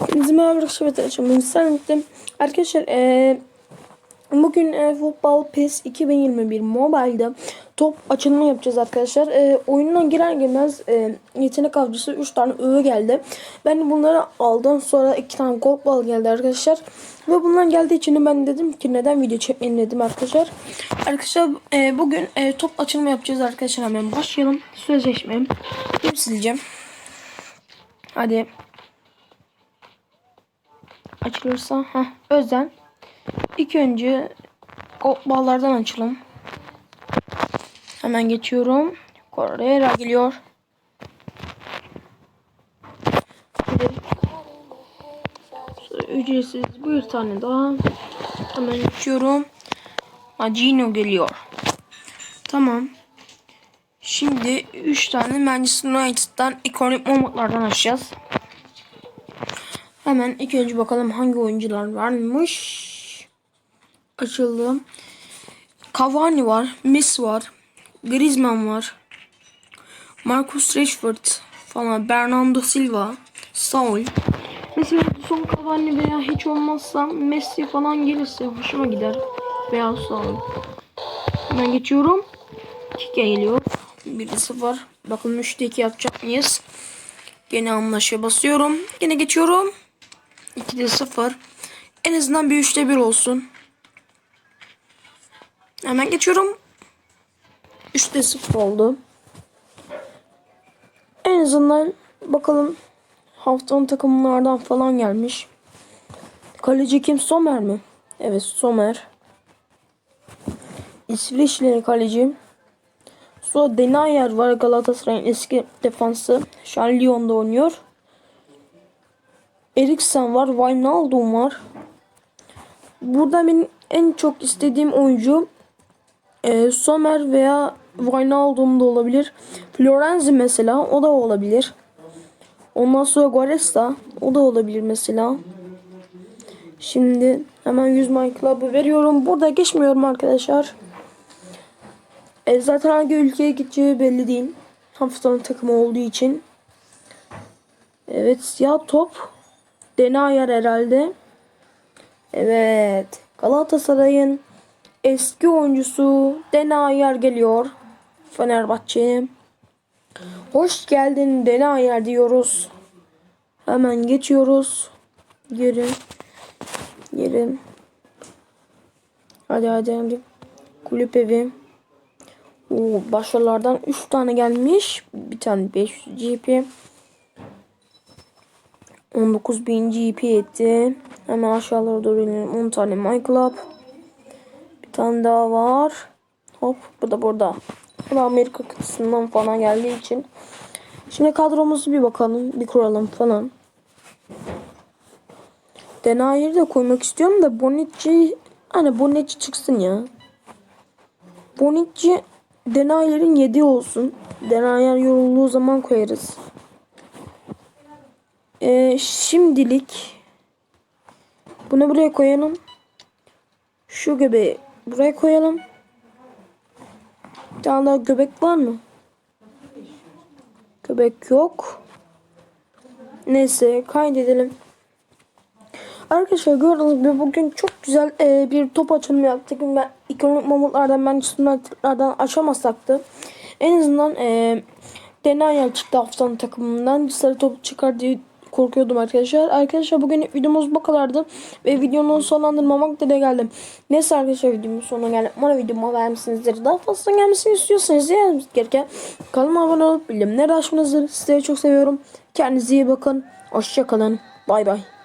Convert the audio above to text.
Hepinize merhaba arkadaşlar. Sizlerle birlikte- Arkadaşlar eee, bugün e, Football PES 2021 Mobile'da top açılımı yapacağız arkadaşlar. Eee oyununa girer girmez e, yetenek avcısı 3 tane öğe geldi. Ben bunları aldım. Sonra 2 tane gold ball geldi arkadaşlar. Ve bunlar geldiği için ben dedim ki neden video çekmeyin dedim arkadaşlar. Arkadaşlar e, bugün e, top açılımı yapacağız arkadaşlar. Hemen başlayalım. Sözleşme. Hep sileceğim. Hadi. Açılırsa. Heh, özen. İlk önce o ballardan açalım. Hemen geçiyorum. Correa geliyor. Ücretsiz bir tane daha. Hemen geçiyorum. Magino geliyor. Tamam. Şimdi 3 tane Manchester United'dan ikonik momentlardan açacağız. Hemen ilk önce bakalım hangi oyuncular varmış. Açıldı. Cavani var. Messi var. Griezmann var. Marcus Rashford falan. Bernardo Silva. Saul. Mesela son Cavani veya hiç olmazsa Messi falan gelirse hoşuma gider. Veya Saul. Hemen geçiyorum. Kike geliyor. Birisi var. Bakalım 3'te 2 yapacak mıyız? Gene anlaşa basıyorum. Gene geçiyorum. 2'de 0. En azından bir 3'te 1 olsun. Hemen geçiyorum. 3'te 0 oldu. En azından bakalım haftanın takımlardan falan gelmiş. Kaleci kim? Somer mi? Evet Somer. İsviçreli kaleci. Sonra Denayer var Galatasaray'ın eski defansı. Şu an Lyon'da oynuyor. Eriksen var. Wijnaldum var. Burada benim en çok istediğim oyuncu e, Sommer veya Wijnaldum da olabilir. Florenzi mesela o da olabilir. Ondan sonra Guaresta o da olabilir mesela. Şimdi hemen 100 My Club'ı veriyorum. Burada geçmiyorum arkadaşlar. E, zaten hangi ülkeye gideceği belli değil. Haftanın takımı olduğu için. Evet siyah top. Denayer herhalde. Evet. Galatasaray'ın eski oyuncusu Denayer geliyor. Fenerbahçe'ye. Hoş geldin Denayer diyoruz. Hemen geçiyoruz. Geri. Geri. Hadi hadi hadi. Kulüp evi. Oo, başarılardan 3 tane gelmiş. Bir tane 500 GP. 19.000 GP etti. Hemen aşağılara doğru inelim. 10 tane My Club. Bir tane daha var. Hop bu da burada. Bu da Amerika kıtasından falan geldiği için. Şimdi kadromuzu bir bakalım. Bir kuralım falan. Denayer'i de koymak istiyorum da Bonucci hani Bonucci çıksın ya. Bonucci Denayer'in 7 olsun. Denayer yorulduğu zaman koyarız. Ee, şimdilik bunu buraya koyalım. Şu göbeği buraya koyalım. Bir tane daha göbek var mı? Göbek yok. Neyse kaydedelim. Arkadaşlar gördüğünüz gibi bugün çok güzel e, bir top açılımı yaptık. Ben ikonik mamutlardan ben üstünlerden açamasak da en azından e, Denaya çıktı haftanın takımından. Sarı top çıkar diye korkuyordum arkadaşlar. Arkadaşlar bugün videomuz bu kadardı. Ve videonun sonlandırmamak da geldim. Neyse arkadaşlar videomun sonuna geldim. Bana videomu beğenmişsinizdir. Daha fazla gelmesini istiyorsanız yani gereken kanalıma abone olup bildirimleri açmanızdır. Sizleri çok seviyorum. Kendinize iyi bakın. Hoşçakalın. Bay bay.